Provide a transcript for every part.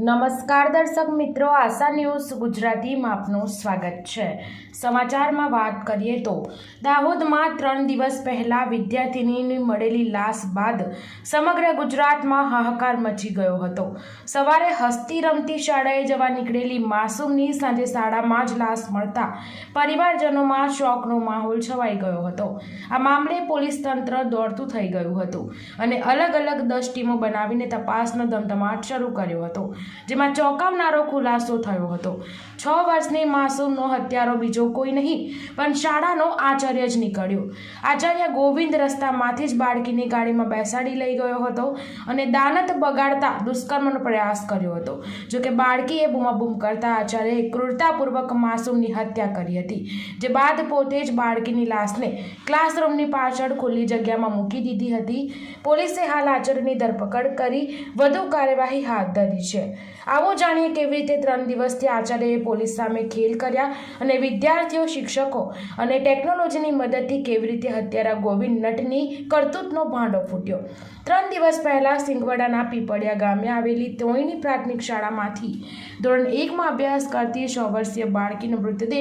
નમસ્કાર દર્શક મિત્રો, આશા ન્યૂઝ ગુજરાતીમાં આપનું સ્વાગત છે. સમાચારમાં વાત કરીએ તો, દાહોદમાં ત્રણ દિવસ પહેલાં વિદ્યાર્થિનીની મળેલી લાશ બાદ સમગ્ર ગુજરાતમાં હાહાકાર મચી ગયો હતો. સવારે હસ્તી રમતી શાળાએ જવા નીકળેલી માસૂમની સાંજે શાળામાં જ લાશ મળતા પરિવારજનોમાં શોકનો માહોલ છવાઈ ગયો હતો. આ મામલે પોલીસ તંત્ર દોડતું થઈ ગયું હતું અને અલગ અલગ દસ ટીમો બનાવીને તપાસનો ધમધમાટ શરૂ કર્યો હતો. જેમાં ચોંકાવનારો ખુલાસો થયો હતો. છ વર્ષની માસૂમનો હત્યારો બીજો કોઈ નહીં, પણ શાળાનો આચાર્ય જ નીકળ્યો. આચાર્ય ગોવિંદ રસ્તામાંથી જ બાળકીની ગાડીમાં બેસાડી લઈ ગયો હતો અને દાનત બગાડતા દુષ્કર્મનો પ્રયાસ કર્યો હતો. જો કે બાળકીએ બૂમાબૂમ કરતા આચાર્યએ ક્રૂરતાપૂર્વક માસૂમની હત્યા કરી હતી, જે બાદ પોતે જ બાળકીની લાશને ક્લાસરૂમની પાછળ ખુલ્લી જગ્યામાં મૂકી દીધી હતી. પોલીસે હાલ આચાર્યની ધરપકડ કરી વધુ કાર્યવાહી હાથ ધરી છે. આવો જાણીએ કેવી રીતે ત્રણ દિવસથી આચાર્યએ પોલીસ સામે ખેલ કર્યા અને વિદ્યાર્થીઓ, શિક્ષકો અને ટેકનોલોજીની મદદથી કેવી રીતે હત્યારા ગોવિંદ નટની કરતૂતનો ભાંડો ફૂટ્યો. ત્રણ દિવસ પહેલાં સિંગવડાના પીપળિયા ગામે આવેલી તોયની પ્રાથમિક શાળામાંથી ધોરણ એકમાં અભ્યાસ કરતી છ વર્ષીય બાળકીનો મૃતદેહ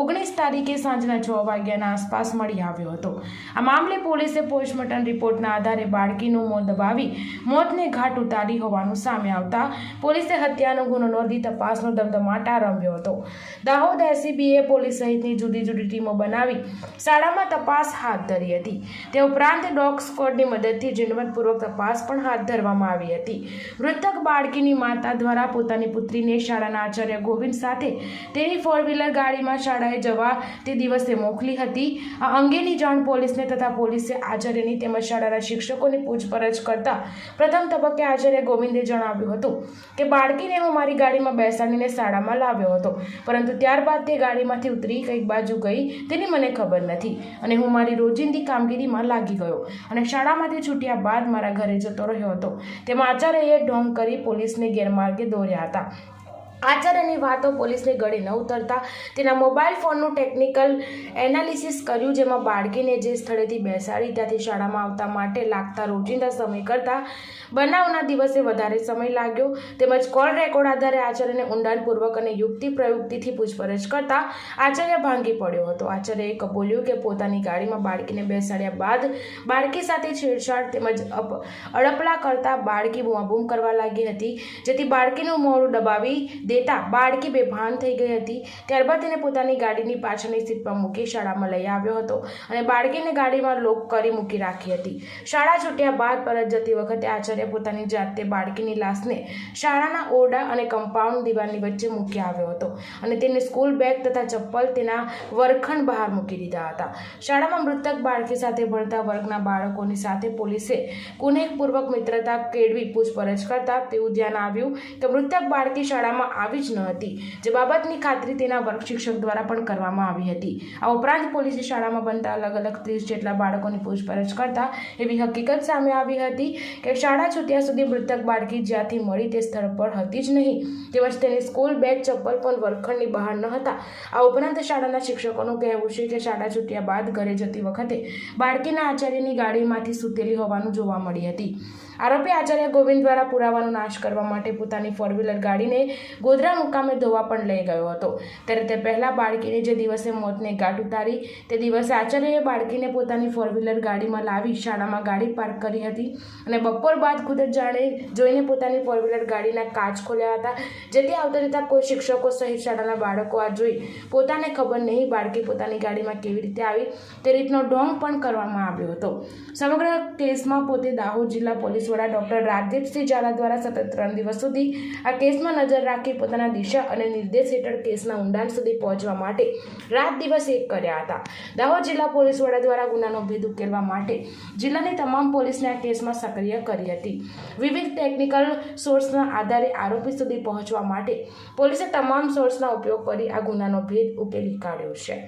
ઓગણીસ તારીખે સાંજના છ વાગ્યાના આસપાસ મળી આવ્યો હતો. આ મામલે પોલીસે પોસ્ટમોર્ટમ રિપોર્ટના આધારે બાળકીનું મોત દબાવી મોતને ઘાટ ઉતારી હોવાનું સામે આવતા પોલીસે હત્યાનો ગુનો નોંધી તપાસનો ધમધમાટ આરંભ્યો હતો. દાહોદ એસીબીએ પોલીસ સહિતની જુદી જુદી ટીમો બનાવી શાળામાં તપાસ હાથ ધરી હતી. તે ઉપરાંત ડોગ સ્કોડની મદદથી ઝીણવટપૂર્વક તપાસ પણ હાથ ધરવામાં આવી હતી. મૃતક બાળકીની માતા દ્વારા પોતાની પુત્રીને શાળાના આચાર્ય ગોવિંદ સાથે તેની ફોર વ્હીલર ગાડીમાં શાળાએ જવા તે દિવસે મોકલી હતી. આ અંગેની જાણ પોલીસને તથા પોલીસે આચાર્યની તેમજ શાળાના શિક્ષકોની પૂછપરછ કરતા પ્રથમ તબક્કે આચાર્ય ગોવિંદે જણાવ્યું હતું કે, બાળકીને હું મારી ગાડીમાં બેસાડીને શાળામાં લાવ્યો હતો, પરંતુ ત્યારબાદ તે ગાડીમાંથી ઉતરી કંઈક બાજુ ગઈ તેની મને ખબર નથી અને હું મારી રોજિંદી કામગીરીમાં લાગી ગયો અને શાળામાંથી છૂટ્યા બાદ મારા ઘરે જતો રહ્યો હતો. તેમાં આચાર્યએ ઢોંગ કરી પોલીસને ગેરમાર્ગે દોર્યા હતા. આચાર્યની વાતો પોલીસને ગળે ન ઉતરતા. તેના મોબાઈલ ફોનનું ટેકનિકલ એનાલિસિસ કર્યું, જેમાં બાળકીને જે સ્થળેથી બેસાડી ત્યાંથી શાળામાં આવતા માટે લાગતા રોજિંદા સમય કરતાં બનાવના દિવસે વધારે સમય લાગ્યો. તેમજ કોલ રેકોર્ડ આધારે આચાર્યને ઊંડાણપૂર્વક અને યુક્તિ પ્રયુક્તિથી પૂછપરછ કરતા આચાર્ય ભાંગી પડ્યો હતો. આચાર્યએ કબૂલ્યું કે પોતાની ગાડીમાં બાળકીને બેસાડ્યા બાદ બાળકી સાથે છેડછાડ તેમજ અડપલા કરતા બાળકી બૂમાબૂમ કરવા લાગી હતી, જેથી બાળકીનું મોડું દબાવી દેતા બાળકી બેભાન થઈ ગઈ હતી. ત્યારબાદ તેને પોતાની ગાડીની પાછળની સીટ પર મૂકી શાળામાં લઈ આવ્યો હતો અને બાળકીને ગાડીમાં લોક કરી મૂકી રાખી હતી. શાળા છૂટ્યા બાદ પરત જતી વખતે આચાર્ય પોતાની જાતે બાળકીની લાશને શાળાના ઓરડા અને કમ્પાઉન્ડ દિવાલની વચ્ચે મૂકી આવ્યો હતો અને તેને સ્કૂલ બેગ તથા ચપ્પલ તેના વર્ગખંડ બહાર મૂકી દીધા હતા. શાળામાં મૃતક બાળકી સાથે ભણતા વર્ગના બાળકોની સાથે પોલીસે કુનેહપૂર્વક મિત્રતા કેળવી પૂછપરછ કરતા તેવું ધ્યાન આવ્યું કે મૃતક બાળકી શાળામાં આવી જ ન હતી. જે બાબતની ખાતરી તેના વર્ગ શિક્ષક દ્વારા પણ કરવામાં આવી હતી. આ ઉપરાંત પોલીસે શાળામાં બનતા અલગ અલગ ત્રીસ જેટલા બાળકોની પૂછપરછ કરતા એવી હકીકત સામે આવી હતી કે શાળા છૂટ્યા સુધી મૃતક બાળકી જ્યાંથી મળી તે સ્થળ પર હતી જ નહીં. તેમજ તેની સ્કૂલ બેગ, ચપ્પલ પણ વર્ગખંડની બહાર ન હતા. આ ઉપરાંત શાળાના શિક્ષકોનું કહેવું છે કે શાળા છૂટ્યા બાદ ઘરે જતી વખતે બાળકીના આચાર્યની ગાડીમાંથી સૂતેલી હોવાનું જોવા મળી હતી. આરોપી આચાર્ય ગોવિંદ દ્વારા પુરાવાનો નાશ કરવા માટે પોતાની ફોર વ્હીલર ગાડીને ગોધરા મુકામે ધોવા પણ લઈ ગયો હતો. ત્યારે તે પહેલાં બાળકીને જે દિવસે મોતને ગાંઠ ઉતારી, તે દિવસે આચાર્યએ બાળકીને પોતાની ફોર વ્હીલર ગાડીમાં લાવી શાળામાં ગાડી પાર્ક કરી હતી અને બપોર બાદ ખુદ જ જાણે જોઈને પોતાની ફોર વ્હીલર ગાડીના કાચ ખોલ્યા હતા. જેથી આવતા જતા કોઈ શિક્ષકો સહિત શાળાના બાળકો આ જોઈ પોતાને ખબર નહીં બાળકી પોતાની ગાડીમાં કેવી રીતે આવી તે રીતનો ઢોંગ પણ કરવામાં આવ્યો હતો. સમગ્ર કેસમાં પોતે દાહોદ જિલ્લા પોલીસ વડા ડોક્ટર રાજદીપસિંહ ઝાલા દ્વારા સતત ત્રણ દિવસ સુધી આ કેસમાં નજર રાખી પોતાના દિશા અને નિર્દેશ હેઠળ કેસના ઊંડાણ સુધી પહોંચવા માટે રાત દિવસ એક કર્યા હતા. દાહોદ જિલ્લા પોલીસ વડા દ્વારા ગુનાનો ભેદ ઉકેલવા માટે જિલ્લાની તમામ પોલીસને આ કેસમાં સક્રિય કરી હતી. વિવિધ ટેકનિકલ સોર્સના આધારે આરોપી સુધી પહોંચવા માટે પોલીસે તમામ સોર્સના ઉપયોગ કરી આ ગુનાનો ભેદ ઉકેલી કાઢ્યો છે.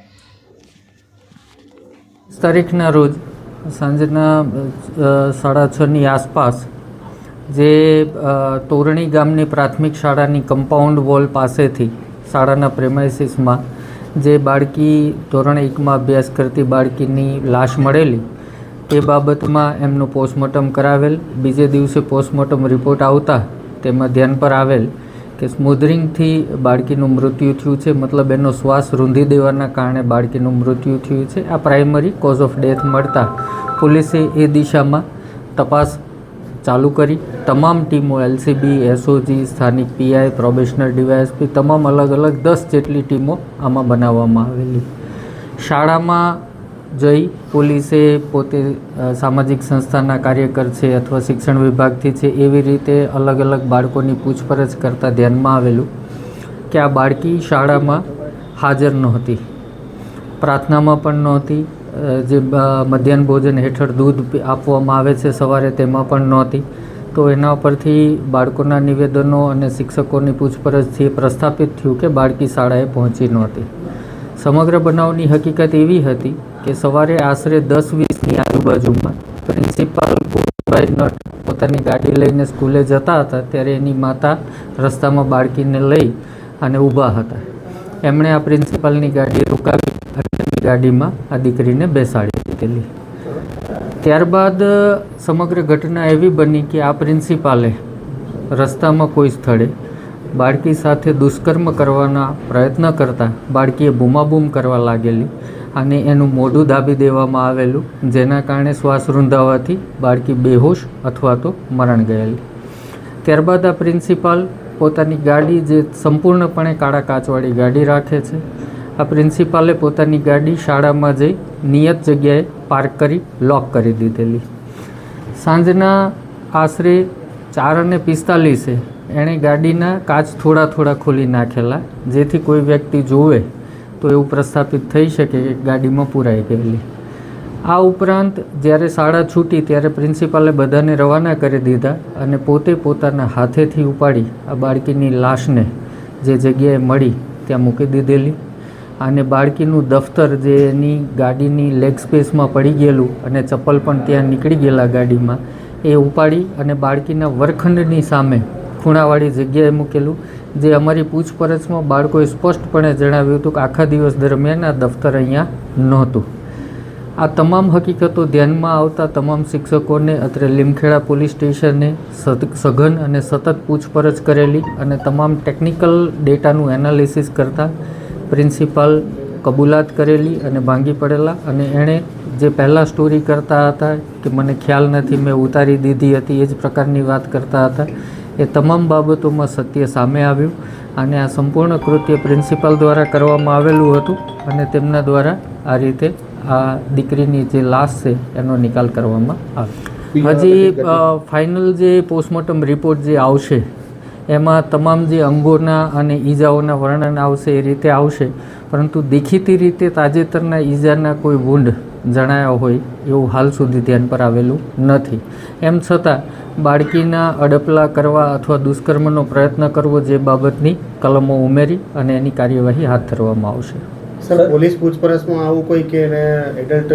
તારીખના રોજ સાંજના સાડા છની આસપાસ જે તોરણી ગામની પ્રાથમિક શાળાની કમ્પાઉન્ડ વોલ પાસેથી શાળાના પ્રેમાઇસીસમાં જે બાળકી ધોરણ એકમાં અભ્યાસ કરતી બાળકીની લાશ મળેલી, તે બાબતમાં એમનું પોસ્ટમોર્ટમ કરાવેલ. બીજે દિવસે પોસ્ટમોર્ટમ રિપોર્ટ આવતા તેમાં ધ્યાન પર આવેલ. કે સ્મૂધરિંગથી બાળકીનું મૃત્યુ થયું છે. મતલબ એનો શ્વાસ રૂંધી દેવાના કારણે બાળકીનું મૃત્યુ થયું છે. આ પ્રાઇમરી કોઝ ઓફ ડેથ મળતા પોલીસે એ દિશામાં તપાસ ચાલુ કરી. તમામ ટીમો એલસીબી એસઓજી સ્થાનિક પીઆઈ પ્રોબેશનર ડીવાયએસપી તમામ અલગ અલગ દસ જેટલી ટીમો આમાં બનાવવામાં આવેલી. શાળામાં જઈ પોલીસે પોતે સામાજિક સંસ્થાના કાર્યકર છે અથવા શિક્ષણ વિભાગથી છે એવી રીતે અલગ અલગ બાળકોની પૂછપરછ કરતાં ધ્યાનમાં આવેલું કે આ બાળકી શાળામાં હાજર નહોતી. પ્રાર્થનામાં પણ નહોતી. જે મધ્યાહન ભોજન હેઠળ દૂધ આપવામાં આવે છે સવારે તેમાં પણ નહોતી. તો એના પરથી બાળકોના નિવેદનો અને શિક્ષકોની પૂછપરછથી પ્રસ્થાપિત થયું કે બાળકી શાળાએ પહોંચી નહોતી. સમગ્ર બનાવની હકીકત એવી હતી કે સવારે આશરે દસ વીસની આજુબાજુમાં પ્રિન્સિપાલ ગોવિંદભાઈ નટ પોતાની ગાડી લઈને સ્કૂલે જતા હતા, ત્યારે એની માતા રસ્તામાં બાળકીને લઈ અને ઊભા હતા. એમણે આ પ્રિન્સિપાલની ગાડી રોકાવી અને ગાડીમાં આ દીકરીને બેસાડી દીધેલી. ત્યારબાદ સમગ્ર ઘટના એવી બની કે આ પ્રિન્સિપાલે રસ્તામાં કોઈ સ્થળે બાળકી સાથે દુષ્કર્મ કરવાના પ્રયત્ન કરતા બાળકીએ બૂમાબૂમ કરવા લાગેલી અને એનું મોઢું દાબી દેવામાં આવેલું, જેના કારણે શ્વાસ રૂંધાવાથી બાળકી બેહોશ અથવા તો મરણ ગયેલી. ત્યારબાદ આ પ્રિન્સિપાલ પોતાની ગાડી જે સંપૂર્ણપણે કાળા કાચવાળી ગાડી રાખે છે, આ પ્રિન્સિપાલે પોતાની ગાડી શાળામાં જઈ નિયત જગ્યાએ પાર્ક કરી, લોક કરી દીધેલી. સાંજના આશરે ચાર અને પિસ્તાલીસે એણે ગાડીના કાચ થોડા થોડા ખોલી નાખેલા, જેથી કોઈ વ્યક્તિ જોવે તો એવું પ્રસ્થાપિત થઈ શકે કે ગાડીમાં પૂરાઈ ગયેલી આ ઉપરાંત જ્યારે શાળા છૂટી ત્યારે પ્રિન્સિપાલે બધાને રવાના કરી દીધા અને પોતે પોતાના હાથેથી ઉપાડી આ બાળકીની લાશને જે જગ્યાએ મળી ત્યાં મૂકી દીધેલી. અને બાળકીનું દફતર જે એની ગાડીની લેગ સ્પેસમાં પડી ગયેલું અને ચપ્પલ પણ ત્યાં નીકળી ગયેલા ગાડીમાં, એ ઉપાડી અને બાળકીના વરખંડની સામે ખૂણાવાળી જગ્યાએ મૂકેલું. જે અમારી પૂછપરછમાં બાળકોએ સ્પષ્ટપણે જણાવ્યું હતું કે આખા દિવસ દરમિયાન આ દફતર અહીંયા નહોતું. આ તમામ હકીકતો ધ્યાનમાં આવતા તમામ શિક્ષકોને, અત્રે લીમખેડા પોલીસ સ્ટેશને સઘન અને સતત પૂછપરછ કરેલી અને તમામ ટેકનિકલ ડેટાનું એનાલિસિસ કરતાં પ્રિન્સિપાલ કબૂલાત કરેલી અને ભાંગી પડેલા અને એણે જે પહેલાં સ્ટોરી કરતા હતા કે મને ખ્યાલ નથી, મેં ઉતારી દીધી હતી, એ જ પ્રકારની વાત કરતા હતા એ તમામ બાબતોમાં સત્ય સામે આવ્યું અને આ સંપૂર્ણ કૃત્ય પ્રિન્સિપાલ દ્વારા કરવામાં આવેલું હતું અને તેમના દ્વારા આ રીતે આ દીકરીની જે લાશ છે એનો નિકાલ કરવામાં આવ્યો. હજી ફાઇનલ જે પોસ્ટમોર્ટમ રિપોર્ટ જે આવશે એમાં તમામ જે અંગોના અને ઈજાઓના વર્ણન આવશે એ રીતે આવશે. પરંતુ દેખીતી રીતે તાજેતરના ઈજાના કોઈ વુંડ જણાયા હોય એવું હાલ સુધી ધ્યાન પર આવેલું નથી. એમ છતાં બાળકીના અડપલા કરવા અથવા દુષ્કર્મનો પ્રયત્ન કરવો જે બાબતની કલમો ઉમેરી અને એની કાર્યવાહી હાથ ધરવામાં આવશે. સર પોલીસ પૂછપરછમાં આવું કોઈ કે એડલ્ટ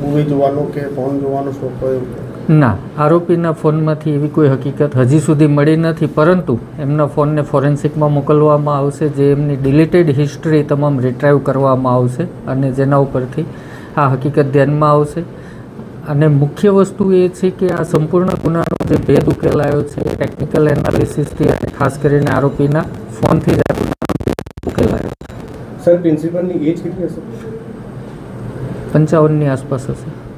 મૂવી જોવાનો કે ફોન જોવાનો શોખ હોય ના આરોપીના ફોનમાંથી એવી કોઈ હકીકત હજી સુધી મળી નથી પરંતુ એમના ફોનને ફોરેન્સિકમાં મોકલવામાં આવશે જે એમની ડિલીટેડ હિસ્ટ્રી તમામ રિટ્રાઈવ કરવામાં આવશે અને જેના ઉપરથી આ હકીકત ધ્યાનમાં આવશે. અને મુખ્ય વસ્તુ એ છે કે આ સંપૂર્ણ ગુનાનો જે ભેદ ઉકેલાયો છે ટેકનિકલ એનાલિસિસથી અને ખાસ કરીને આરોપીના ફોનથી જ ઉકેલાયો સર પ્રિન્સિપલની એજ કેટલી હશે? પંચાવનની આસપાસ હશે.